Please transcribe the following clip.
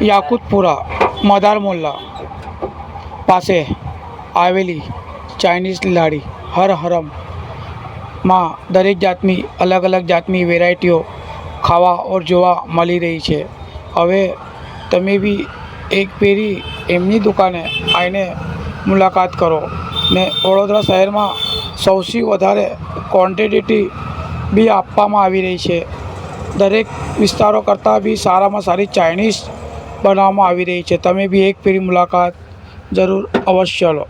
યાકુતપુરા મદાર મોલ્લા પાસે આવેલી ચાઇનીઝ લાડી હર હરમમાં દરેક જાતની અલગ અલગ જાતની વેરાયટીઓ ખાવા ઓર જોવા મળી રહી છે હવે તમે બી એક ફેરી એમની દુકાને આવીને મુલાકાત કરો ને વડોદરા શહેરમાં સૌથી વધારે ક્વોન્ટિટી બી આપવામાં આવી રહી છે દરેક વિસ્તારો કરતાં બી સારામાં સારી ચાઇનીઝ બનાવવામાં આવી રહી છે. તમે બી એક ફેરી મુલાકાત જરૂર અવશ્ય લો.